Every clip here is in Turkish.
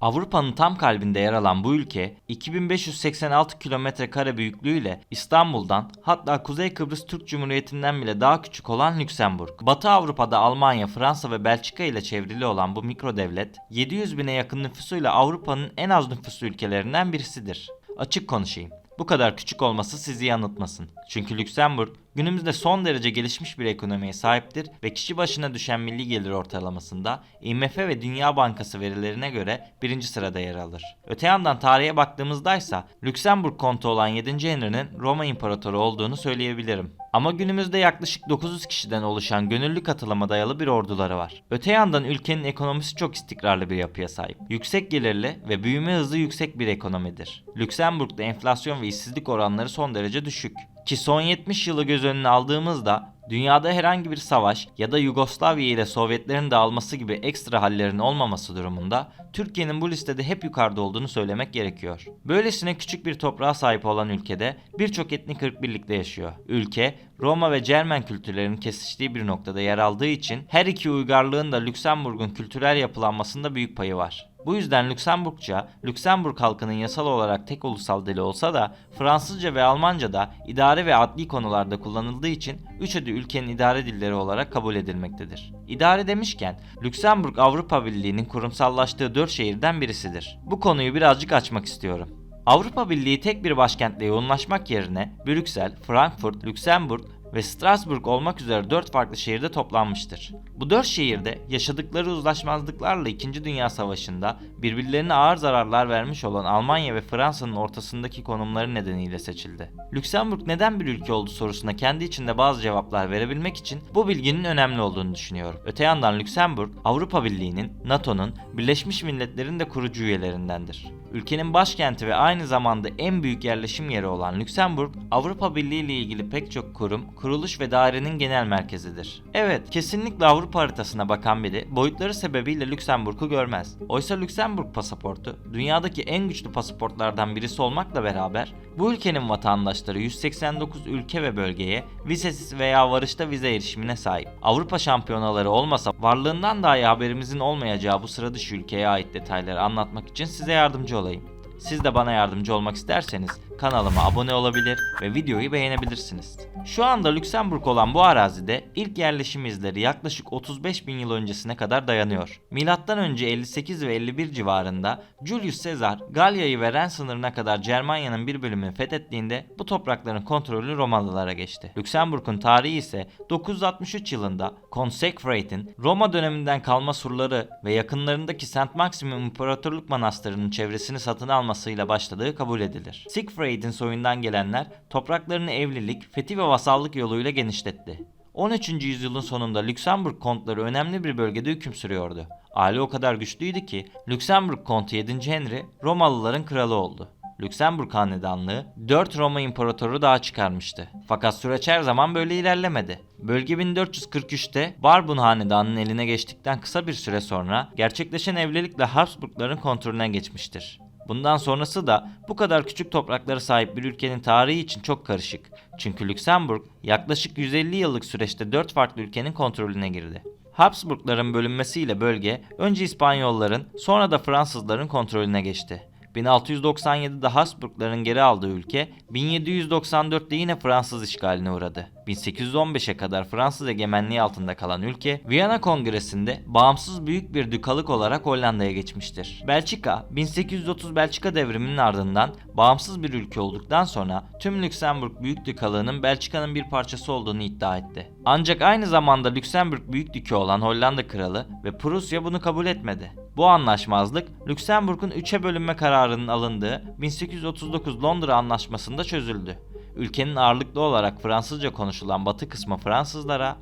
Avrupa'nın tam kalbinde yer alan bu ülke 2586 kilometre kare büyüklüğüyle İstanbul'dan hatta Kuzey Kıbrıs Türk Cumhuriyeti'nden bile daha küçük olan Lüksemburg. Batı Avrupa'da Almanya, Fransa ve Belçika ile çevrili olan bu mikro devlet 700 bine yakın nüfusuyla Avrupa'nın en az nüfuslu ülkelerinden birisidir. Açık konuşayım. Bu kadar küçük olması sizi yanıltmasın. Çünkü Lüksemburg günümüzde son derece gelişmiş bir ekonomiye sahiptir ve kişi başına düşen milli gelir ortalamasında IMF ve Dünya Bankası verilerine göre birinci sırada yer alır. Öte yandan tarihe baktığımızda ise Lüksemburg kontu olan 7. Henry'nin Roma İmparatoru olduğunu söyleyebilirim. Ama günümüzde yaklaşık 900 kişiden oluşan gönüllü katılıma dayalı bir orduları var. Öte yandan ülkenin ekonomisi çok istikrarlı bir yapıya sahip. Yüksek gelirli ve büyüme hızı yüksek bir ekonomidir. Lüksemburg'da enflasyon ve işsizlik oranları son derece düşük. Ki son 70 yılı göz önüne aldığımızda dünyada herhangi bir savaş ya da Yugoslavya ile Sovyetlerin dağılması gibi ekstra hallerin olmaması durumunda Türkiye'nin bu listede hep yukarıda olduğunu söylemek gerekiyor. Böylesine küçük bir toprağa sahip olan ülkede birçok etnik ırk birlikte yaşıyor. Ülke Roma ve Cermen kültürlerinin kesiştiği bir noktada yer aldığı için her iki uygarlığın da Lüksemburg'un kültürel yapılanmasında büyük payı var. Bu yüzden Lüksemburgça, Lüksemburg halkının yasal olarak tek ulusal dili olsa da Fransızca ve Almanca da idare ve adli konularda kullanıldığı için üçü de ülkenin idare dilleri olarak kabul edilmektedir. İdare demişken Lüksemburg Avrupa Birliği'nin kurumsallaştığı dört şehirden birisidir. Bu konuyu birazcık açmak istiyorum. Avrupa Birliği tek bir başkentle yoğunlaşmak yerine Brüksel, Frankfurt, Lüksemburg ve Strasbourg olmak üzere 4 farklı şehirde toplanmıştır. Bu 4 şehirde yaşadıkları uzlaşmazlıklarla 2. Dünya Savaşı'nda birbirlerine ağır zararlar vermiş olan Almanya ve Fransa'nın ortasındaki konumları nedeniyle seçildi. Lüksemburg neden bir ülke oldu sorusuna kendi içinde bazı cevaplar verebilmek için bu bilginin önemli olduğunu düşünüyorum. Öte yandan Lüksemburg, Avrupa Birliği'nin, NATO'nun, Birleşmiş Milletler'in de kurucu üyelerindendir. Ülkenin başkenti ve aynı zamanda en büyük yerleşim yeri olan Lüksemburg, Avrupa Birliği ile ilgili pek çok kurum, kuruluş ve dairenin genel merkezidir. Evet, kesinlikle Avrupa haritasına bakan biri boyutları sebebiyle Lüksemburg'u görmez. Oysa Lüksemburg pasaportu dünyadaki en güçlü pasaportlardan birisi olmakla beraber bu ülkenin vatandaşları 189 ülke ve bölgeye vizesiz veya varışta vize erişimine sahip. Avrupa şampiyonaları olmasa varlığından dahi haberimizin olmayacağı bu sıra dışı ülkeye ait detayları anlatmak için size yardımcı olayım. Siz de bana yardımcı olmak isterseniz kanalıma abone olabilir ve videoyu beğenebilirsiniz. Şu anda Lüksemburg olan bu arazide ilk yerleşim izleri yaklaşık 35 bin yıl öncesine kadar dayanıyor. Milattan önce 58 ve 51 civarında Julius Caesar Galya'yı ve Ren sınırına kadar Cermanya'nın bir bölümünü fethettiğinde bu toprakların kontrolü Romalılara geçti. Lüksemburg'un tarihi ise 963 yılında Consecrate'in Roma döneminden kalma surları ve yakınlarındaki St. Maximum İmparatorluk Manastırı'nın çevresini satın almasıyla başladığı kabul edilir. Siegfried'in soyundan gelenler topraklarını evlilik, fethi ve vasallık yoluyla genişletti. 13. yüzyılın sonunda Lüksemburg kontları önemli bir bölgede hüküm sürüyordu. Aile o kadar güçlüydü ki Lüksemburg kontu 7. Henry Romalıların kralı oldu. Lüksemburg hanedanlığı 4 Roma imparatoru daha çıkarmıştı. Fakat süreç her zaman böyle ilerlemedi. Bölge 1443'te Bourbon hanedanının eline geçtikten kısa bir süre sonra gerçekleşen evlilikle Habsburgların kontrolüne geçmiştir. Bundan sonrası da bu kadar küçük topraklara sahip bir ülkenin tarihi için çok karışık. Çünkü Lüksemburg yaklaşık 150 yıllık süreçte 4 farklı ülkenin kontrolüne girdi. Habsburgların bölünmesiyle bölge önce İspanyolların sonra da Fransızların kontrolüne geçti. 1697'de Habsburgların geri aldığı ülke 1794'te yine Fransız işgaline uğradı. 1815'e kadar Fransız egemenliği altında kalan ülke Viyana Kongresi'nde bağımsız büyük bir dükalık olarak Hollanda'ya geçmiştir. Belçika 1830 Belçika devriminin ardından bağımsız bir ülke olduktan sonra tüm Lüksemburg Büyük Dükalığı'nın Belçika'nın bir parçası olduğunu iddia etti. Ancak aynı zamanda Lüksemburg Büyük Dükü olan Hollanda Kralı ve Prusya bunu kabul etmedi. Bu anlaşmazlık Lüksemburg'un üçe bölünme kararının alındığı 1839 Londra Anlaşması'nda çözüldü. Ülkenin ağırlıklı olarak Fransızca konuşulan batı kısmı Fransızlara,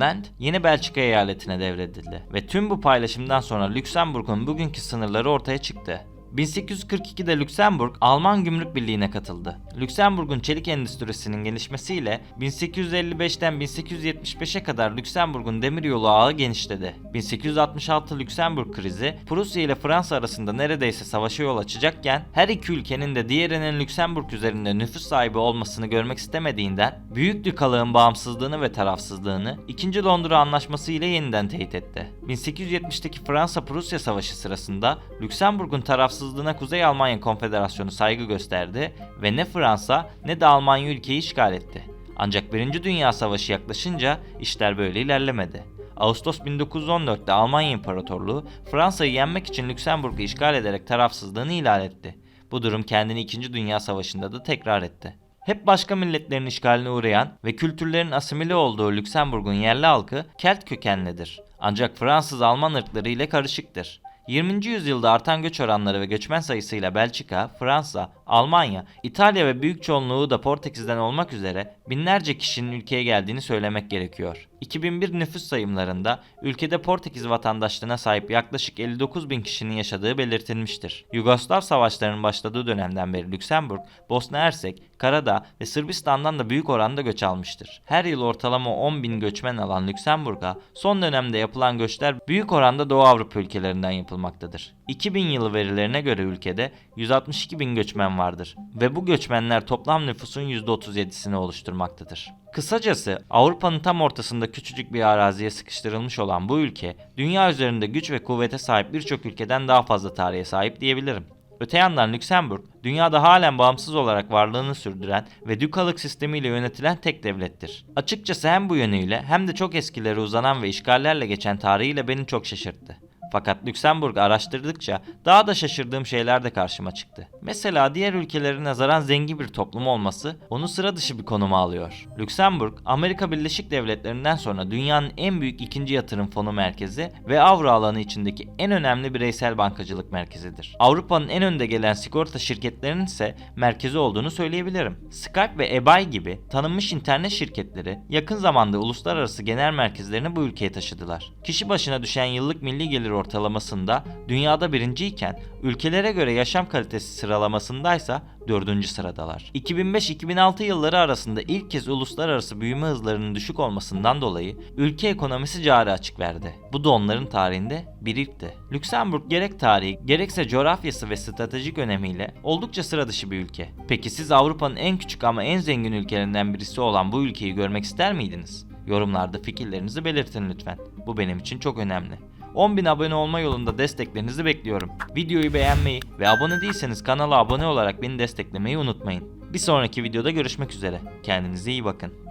Land yeni Belçika eyaletine devredildi ve tüm bu paylaşımdan sonra Lüksemburg'un bugünkü sınırları ortaya çıktı. 1842'de Lüksemburg Alman Gümrük Birliği'ne katıldı. Lüksemburg'un çelik endüstrisinin gelişmesiyle 1855'ten 1875'e kadar Lüksemburg'un demiryolu ağı genişledi. 1866 Lüksemburg krizi Prusya ile Fransa arasında neredeyse savaşa yol açacakken her iki ülkenin de diğerinin Lüksemburg üzerinde nüfus sahibi olmasını görmek istemediğinden Büyük Dükalığın bağımsızlığını ve tarafsızlığını 2. Londra Anlaşması ile yeniden teyit etti. 1870'teki Fransa-Prusya Savaşı sırasında Lüksemburg'un tarafsızlığına Kuzey Almanya Konfederasyonu saygı gösterdi ve ne Fransa ne de Almanya ülkeyi işgal etti. Ancak 1. Dünya Savaşı yaklaşınca işler böyle ilerlemedi. Ağustos 1914'te Almanya İmparatorluğu Fransa'yı yenmek için Lüksemburg'u işgal ederek tarafsızlığını ilan etti. Bu durum kendini 2. Dünya Savaşı'nda da tekrar etti. Hep başka milletlerin işgaline uğrayan ve kültürlerin asimile olduğu Lüksemburg'un yerli halkı Kelt kökenlidir. Ancak Fransız-Alman ırkları ile karışıktır. 20. yüzyılda artan göç oranları ve göçmen sayısıyla Belçika, Fransa, Almanya, İtalya ve büyük çoğunluğu da Portekiz'den olmak üzere binlerce kişinin ülkeye geldiğini söylemek gerekiyor. 2001 nüfus sayımlarında ülkede Portekiz vatandaşlığına sahip yaklaşık 59 bin kişinin yaşadığı belirtilmiştir. Yugoslav savaşlarının başladığı dönemden beri Lüksemburg, Bosna Hersek, Karadağ ve Sırbistan'dan da büyük oranda göç almıştır. Her yıl ortalama 10 bin göçmen alan Lüksemburg'a son dönemde yapılan göçler büyük oranda Doğu Avrupa ülkelerinden yapılmaktadır. 2000 yılı verilerine göre ülkede 162 bin göçmen vardır ve bu göçmenler toplam nüfusun %37'sini oluşturmaktadır. Kısacası Avrupa'nın tam ortasında küçücük bir araziye sıkıştırılmış olan bu ülke, dünya üzerinde güç ve kuvvete sahip birçok ülkeden daha fazla tarihe sahip diyebilirim. Öte yandan Lüksemburg, dünyada halen bağımsız olarak varlığını sürdüren ve dükalık sistemiyle yönetilen tek devlettir. Açıkçası hem bu yönüyle hem de çok eskilere uzanan ve işgallerle geçen tarihiyle beni çok şaşırttı. Fakat Lüksemburg araştırdıkça daha da şaşırdığım şeyler de karşıma çıktı. Mesela diğer ülkelere nazaran zengin bir toplum olması onu sıra dışı bir konuma alıyor. Lüksemburg, Amerika Birleşik Devletleri'nden sonra dünyanın en büyük ikinci yatırım fonu merkezi ve avro alanı içindeki en önemli bireysel bankacılık merkezidir. Avrupa'nın en önde gelen sigorta şirketlerinin ise merkezi olduğunu söyleyebilirim. Skype ve eBay gibi tanınmış internet şirketleri yakın zamanda uluslararası genel merkezlerini bu ülkeye taşıdılar. Kişi başına düşen yıllık milli gelir ortalamasında dünyada birinciyken ülkelere göre yaşam kalitesi sıralamasındaysa dördüncü sıradalar. 2005-2006 yılları arasında ilk kez uluslararası büyüme hızlarının düşük olmasından dolayı ülke ekonomisi cari açık verdi. Bu da onların tarihinde bir ilkti. Lüksemburg gerek tarihi gerekse coğrafyası ve stratejik önemiyle oldukça sıra dışı bir ülke. Peki siz Avrupa'nın en küçük ama en zengin ülkelerinden birisi olan bu ülkeyi görmek ister miydiniz? Yorumlarda fikirlerinizi belirtin lütfen. Bu benim için çok önemli. 10.000 abone olma yolunda desteklerinizi bekliyorum. Videoyu beğenmeyi ve abone değilseniz kanala abone olarak beni desteklemeyi unutmayın. Bir sonraki videoda görüşmek üzere. Kendinize iyi bakın.